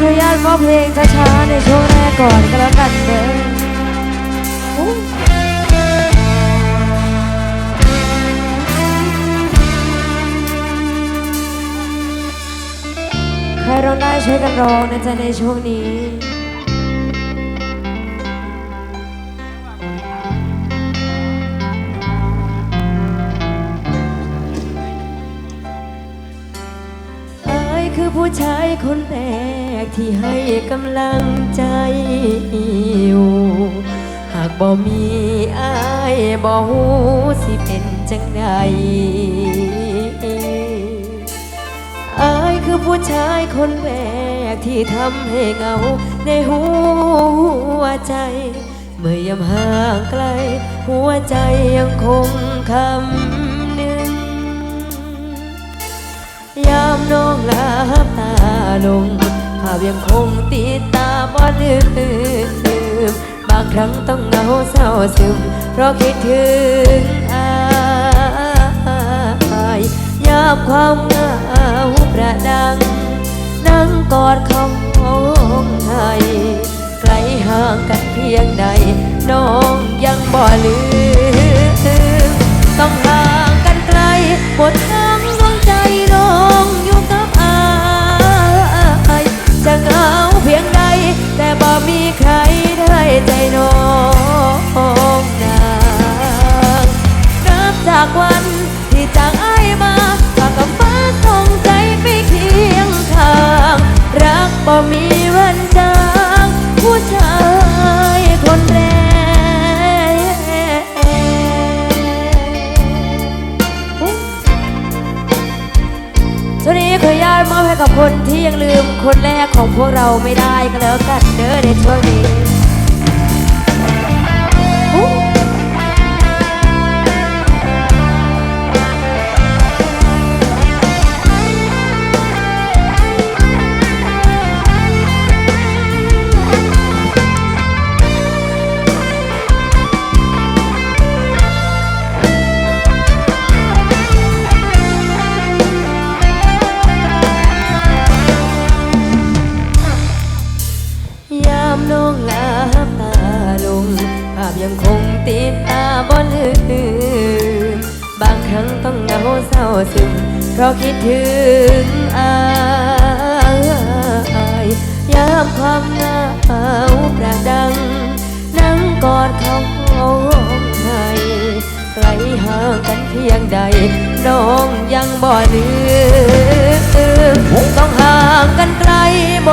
ขออนุญาตมอบเพลงช้าๆในช่วงแรกก่อนก็แล้วกันเด้อใครร้องได้ช่วยกันร้องนะจ๊ะในช่วงนี้ ผู้ชายคนแรกที่ให้กำลังใจอยู่ หากบ่มีอายบ่ฮู้สิเป็นจังใดอายคือผู้ชายคนแรกที่ทำให้เหงาในหัวใจ เมื่อยามห่างไกล หัวใจยังคงคำ ยามน้องลาตาลงภาพยังคงติดตาบ่ลืมลืมบางครั้งต้องเหงาเศร้าซึม เพราะคิดถึงอายยามความเหงาประดัง นั่งกอดเขาห้องไทยไกลห่างกันเพียงใด น้องยังบ่ลืม ต้องห่างกันไกลหมดทั้ ใจน้องนางนับจากวันที่จากไอมาฝากกับฟ้าส่งใจไปเคียงข้าง รักบ่มีวันจางผู้ชายคนแรกช่วงนี้ขออนุญาตมอบให้กับคนที่ยังลืมคนแรกของพวกเราไม่ได้ก็แล้วกันเด้อในช่วงนี้ ยังคงติดตาบ่ลืมบางครั้งต้องเหงาเศร้าซึมเพราะคิดถึงอายยามความเหงาประดัง นั่งกอดเขาห้องไห้ไกลห่างกันเพียงใด น้องยังบ่ลืมต้องห่างกันไกลหม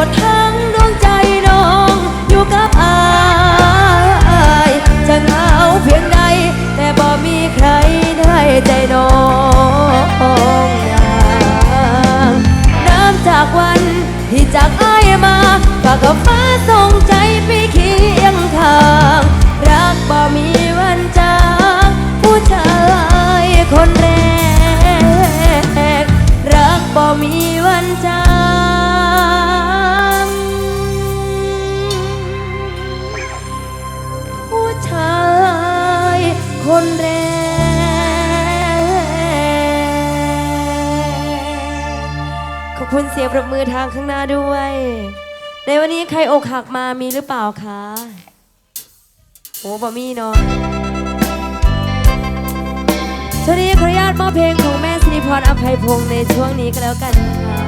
ใจน้องอย่างน้ำจากวันที่จากอ้ายมาฝากกับฟ้า คุณเสียงปรบมือทางข้างหน้าด้วย ในวันนี้ใครอกหักมามีหรือเปล่าคะโอ้บอมี่เนาะช่วงนี้ขออนุญาตมอบเพลงของแม่สิริพรอภัยพงษ์ในช่วงนี้ก็แล้วกันค่ะ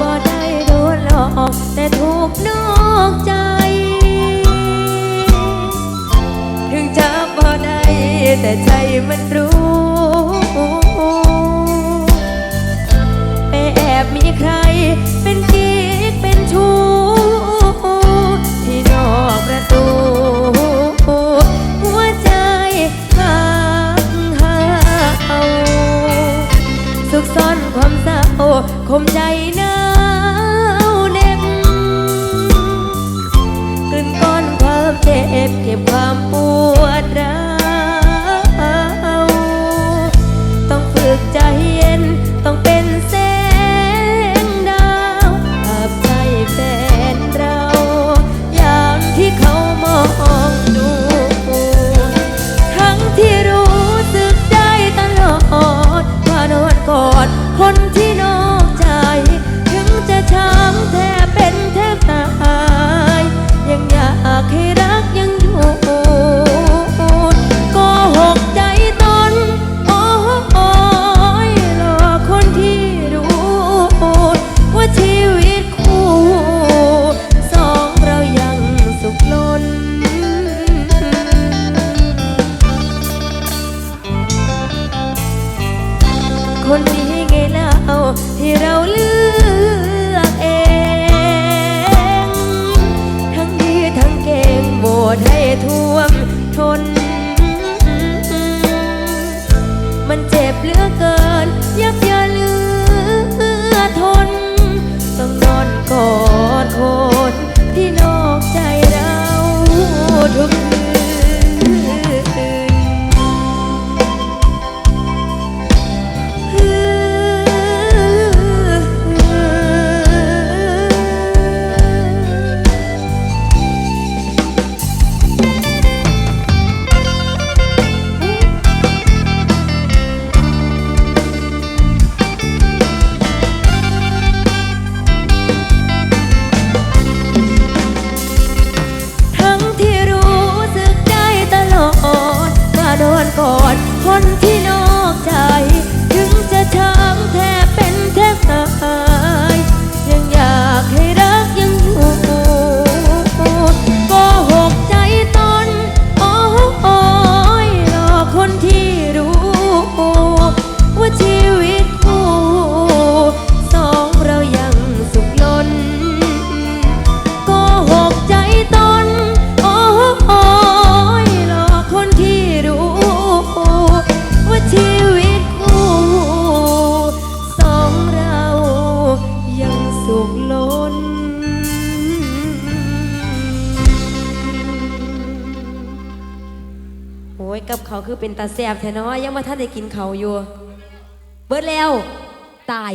บ่ได้โดนหลอกแต่ถูกนอกใจ บ่ได้แต่ใจมันรู้ ไปแอบมีใครเป็นกิ๊กเป็นชู้ที่นอกประตู หัวใจข้างหาเอาสุขซ่อนความเศร้าคมใจนา ยกับเขาคือเป็นตาแซบแท้เนาะยังมาท่านได้กินเขาอยู่ เบิดแล้ว ตาย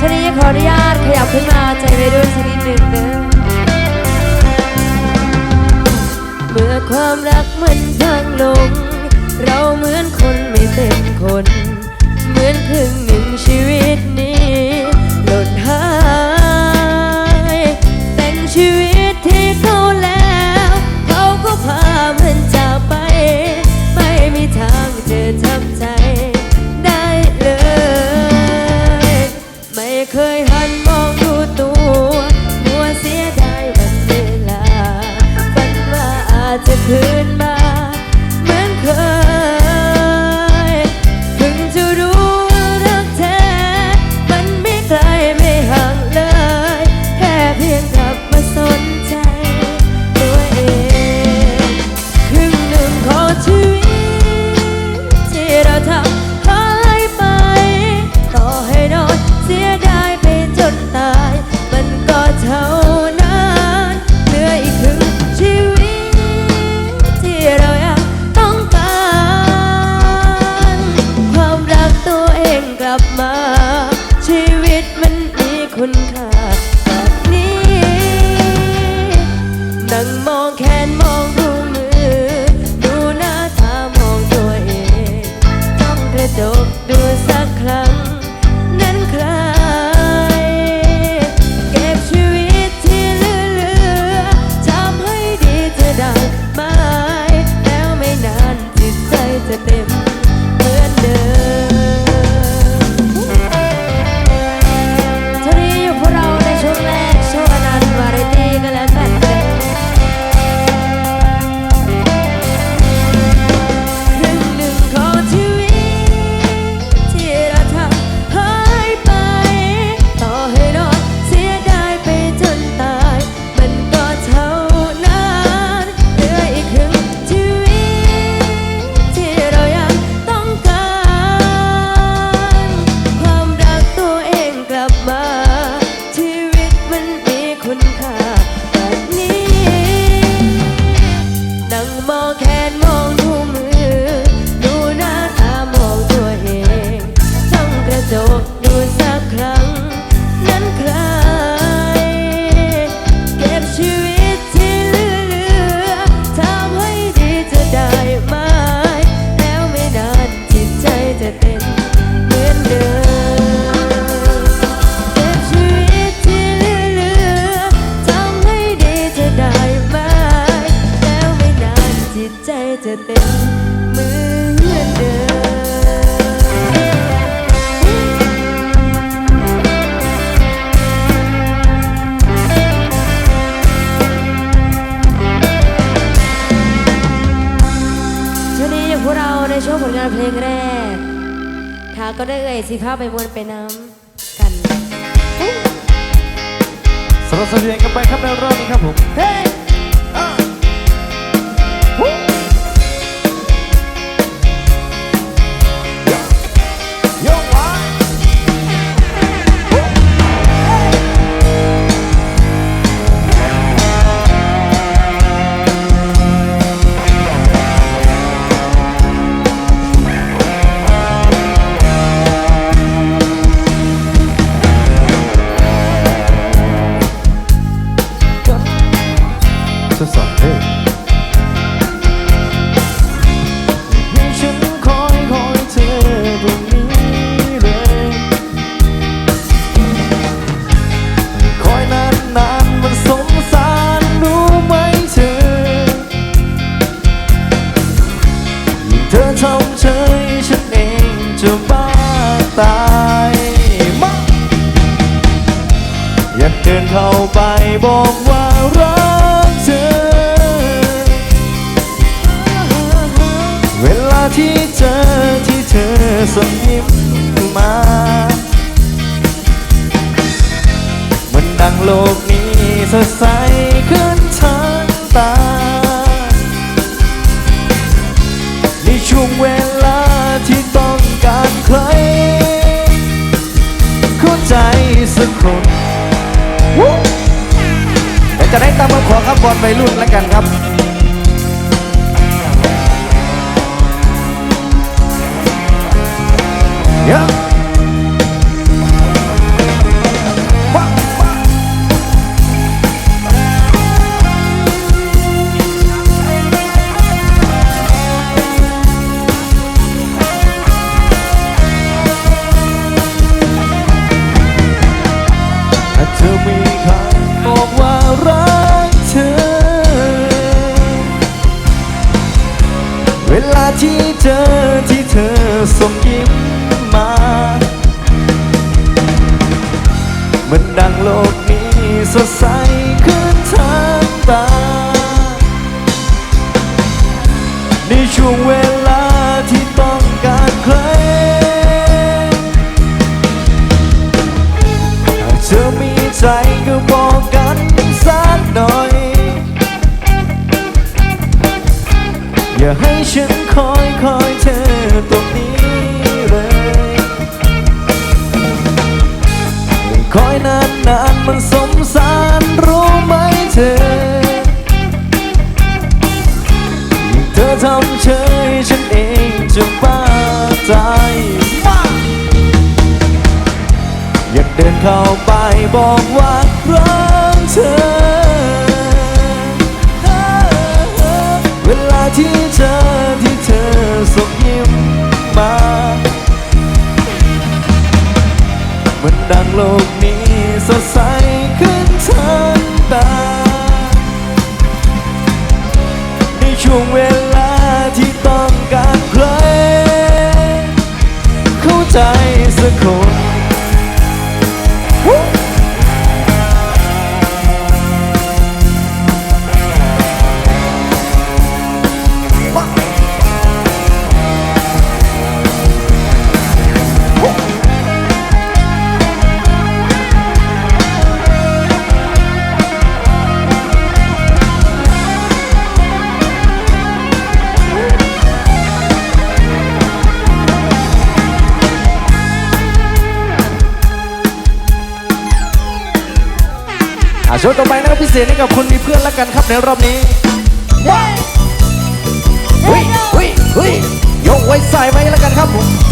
ชนี้ขออนุญาตขยับขึ้นมาใจไปด้วยชนิดหนึ่งเด้เมื่อความรักมันพังลง เราเหมือนคนไม่เต็มคน เหมือนครึ่งหนึ่งชีวิต สิภาพไปมวนไปน้ำกันสำหรับเสียงกันไปครับในรอบนี้ครับผมเฮ้ ดินเข้าไปบอกว่ารักเธอ เวลาที่เจอที่เธอส่งยิ้มมา มันดังโลกนี้สดใสขึ้นทั้งตา ในช่วงเวลาที่ต้องการใคร เข้าใจสักคน จะได้ตามมาขอครับบอลไปรุ่นแล้วกันครับ มันดังโลกนี้สดใสขึ้นทั้งตา ในช่วงเวลาที่ต้องการใครถ้าเธอมีใจก็บอกกันสักหน่อย อย่าให้ฉันคอยคอยเธอตรง เดินเข้าไปบอกว่ารักเธอ เวลาที่เจอที่เธอส่งยิ้มมา มันดังโลกนี้สดใสขึ้นทั้งตา ในช่วงเวลาที่ต้องการใคร เข้าใจสักคน โชว์ต่อไปนะครับพิเศษให้กับคนมีเพื่อนละกันครับในรอบนี้ว้าวเฮ้ยเฮ้ยเฮ้ยยกไว้ใส่ไว้ละกันครับผม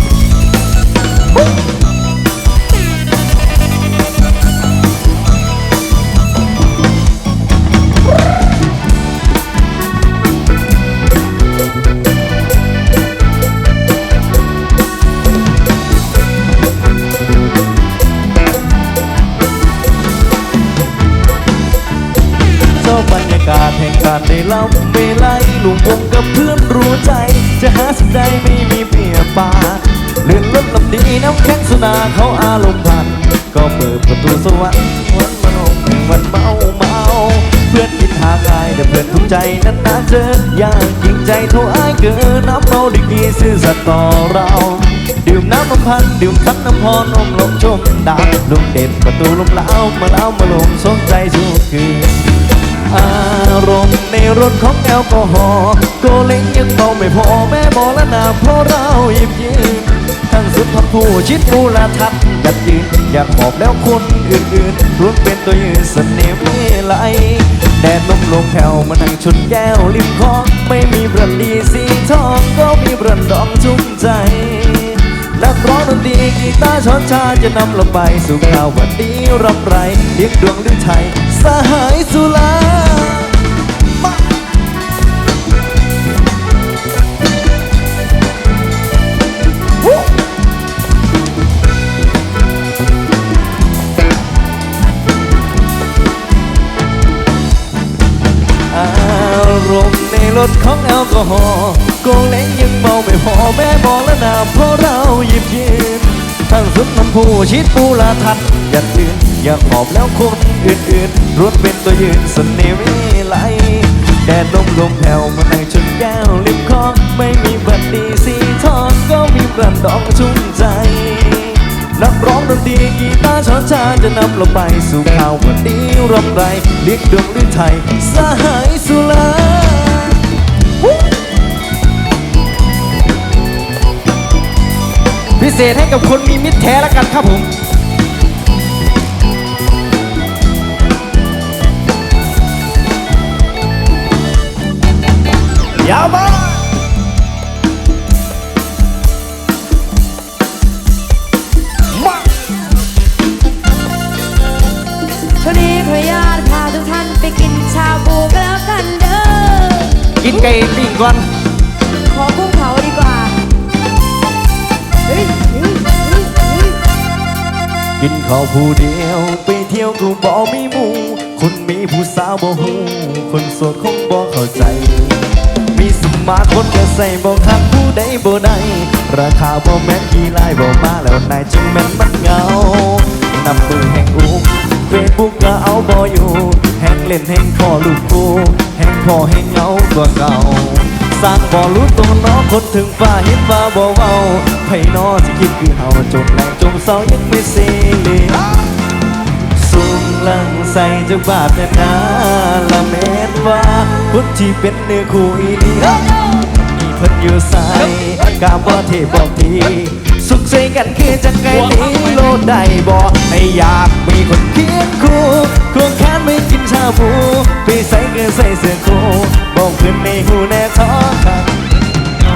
สวรรค์วันมโนวันเมาเมาเพื่อนกินหาไกายแต่เพื่อนทุกใจนั้นนาเจออยากจริงใจเท่าอายเกินน้ำเมาดีกีซื่อสัตย์ต่อเราดื่มน้ำนมพันดื่มคันน้ำพรนมลมชมดาวลมเด็ดประตูลมเล้าวมาเล้าวมาลมสนใจทุกคืนอารมณ์ในรถของแอลกอฮอล์โกเล้งยังเมาไม่พอแม่หมอและนาเพราะเราหยิบยืนทั้งสุดพันผู้ชิดผู้ละทัด อยากยืนอยากหอบแล้วคนอื่นๆล้วนเป็นตัวยืนเสน่ห์ไม่ไหลแดดลมลมแผ่วมานั่งชนแก้วริมคลองไม่มีเบรนดีสีทองก็มีเบรนดองชุ่มใจนักร้องดนตรีกีตาร์ช้อนชาจะนำเราไปสู่ข่าววันดีรำไรเรียกดวงฤทัยสหายสุลา ณ์ในรถของแอลกอฮอล์โกเล้งยังเมาไม่พอแม่บอกแล้วนะเพราะเราหยิบยืนทั้งสุดน้ำผู้ชิดปูลาทัดอยากยืนอยากหอบแล้วคนอื่นๆรวนเป็นตัวยืนสน่ห์วิไลแดดลมลมแผ่วมานั่งชนแก้วริมคลองไม่มีบัตรดีสีทองก็มีประดองชุ่มใจนักร้องดนตรีกีตาร์ช้อนชาจะนำเราไปสู่ข่าววันนี้รำไรเรียกดวงฤทัยสหายสุลา เศษให้กับคนมีมิตรแท้แล้วกันครับผมยาวมามาช่วงนี้ขออนุญาตพาทุกท่านไปกินชาบูกันแล้วกันเด้อ กินไก่ปิ้งก่อน กินข้าวผู้เดียว ไปเที่ยวกูบ่มีมูคนมีผู้สาวบ่หูคนโสดคงบ่เข้าใจ มีสมาร์ทคนก็ใส่บ่คักผู้ใดบ่ได้ราคาบ่แม่นกี่ลายบ่มาแล้วนายจึงแม่นมันเงานำมือแห่งอุ้มเฟซบุ๊กก็เอาบ่อยู่ แห่งเล่นแห่งพอลูกกูแห่งพอแห่งเงากว่าเก่า สร้างบ่รู้ตัวน้องคนถึงฟ้าเห็นว่าบ่เว้าไผนอสิคิดคือเฮาจนแรงจมเศร้ายังไม่เสียสูงลังใส่จากบาทนานาละเม็ดว่าพุทที่เป็นเนื้อคู่อีนีอีเพิ่นอยู่ใส่กาบ่เทบอกที สุขใจกันคือจังไงนี้โลดได้บ่ให้อยากมีคนเคียงคู่ควงแขนไม่กินชาบูไปใส่เกินใส่เสื้อคู่บอกเพื่อนในหูแน่ท้อคัน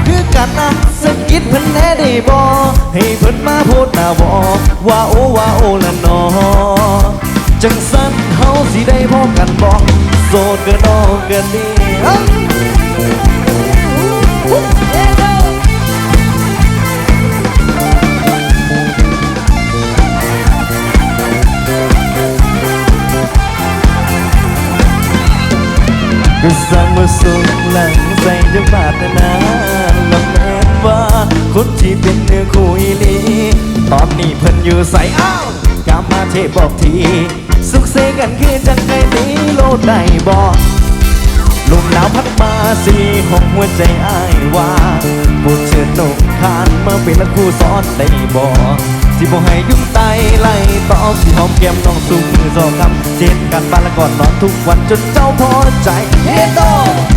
คือกันนะสะกิดเพิ่นแน่ได้บ่ให้เพิ่นมาพูดหน้าบ่ว่าโอว่าโอละนอจังสันเฮาสิได้พอกันบ่โสดก็นอกกันดี่าส่งหลังใส่จังบาดนานละแม่นว่าคนที่เป็นเนื้อคู่อีหลีตอนนี้เพิ่นอยู่ใส่อ้าวกามาเทบอกที สุขเสกันคือจังไงนี้โลดได้บ่ลมหนาวพัดมาสีหกหัวใจอ้ายว่าบุญเชิญนกทานมาเป็นละคู่ซ้อนได้บ่ สิบ่ให้ยุ่งไตไล่ตอบสิหอมแก้มน้องสูงมือสองคำเจ็บกันบ้านละก่อนนอนทุกวันจนเจ้าพอใจเฮ็ดโต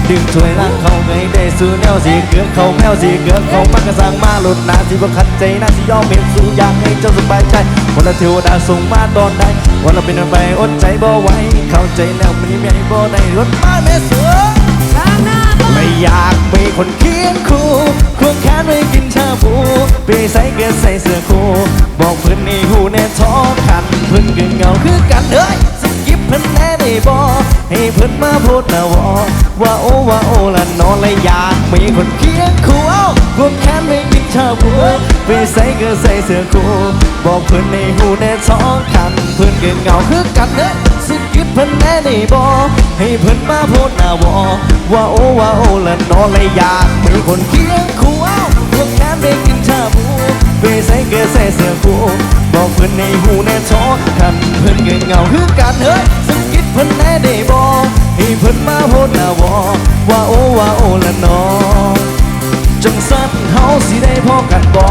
ดึงช่วยล้างเขาไงได้สู้แนวสีเกือกเขาแมวสีเกือกเขามันก็สั่งมาหลุดหนาสิบ่ขัดใจนะสิยอมเห็นสู้อยากให้เจ้าสบายใจวันละเทวดาส่งมาตอนใดวันละเป็นอะไรอดใจบ่ไหวเข้าใจแล้วมันยังไม่บ่ได้รถมาแม่สวยข้างหน้าบ่ไม่อยากมีคนเคียงคู่ควงแขนไว้กินชา บูไปใส่เกินใส่เสื้อคู่บอกเพื่อนในหูแน่ท้อคัน เพื่อนก็เงาคือกันเฮ้ยสกิปเพื่อนแน่ได้บอให้เพื่อนมาพูดนะวอว่าโอว่าโอละนอนเลยอยากมีคนเคียงคู่เอ้าควงแขนไว้กินชาบูไปใส่เกินใส่เสื้อคู่บอกเพื่อนในหูแน่ท้อคัน เพื่อนก็เงาคือกันเฮ้ยสกิดเพิ่นแน่ได้บอให้เพิ่นมาโพดหน้าวอว่าโอว่าโอละนอเลยอยากมีคนเคียงคู่เอ้า บูไปใส่เกลือใส่เสื้อคู่บอกเพื่อนในหูแน่ชอคันเพื่อนเงยเงาคือกันเฮ้ยสกิดเพื่อนแน่ได้บอให้เพื่อนมาโพดหน้าวอว่าโอว่าโอละน้องจังสันเฮาสิได้พอกันบ่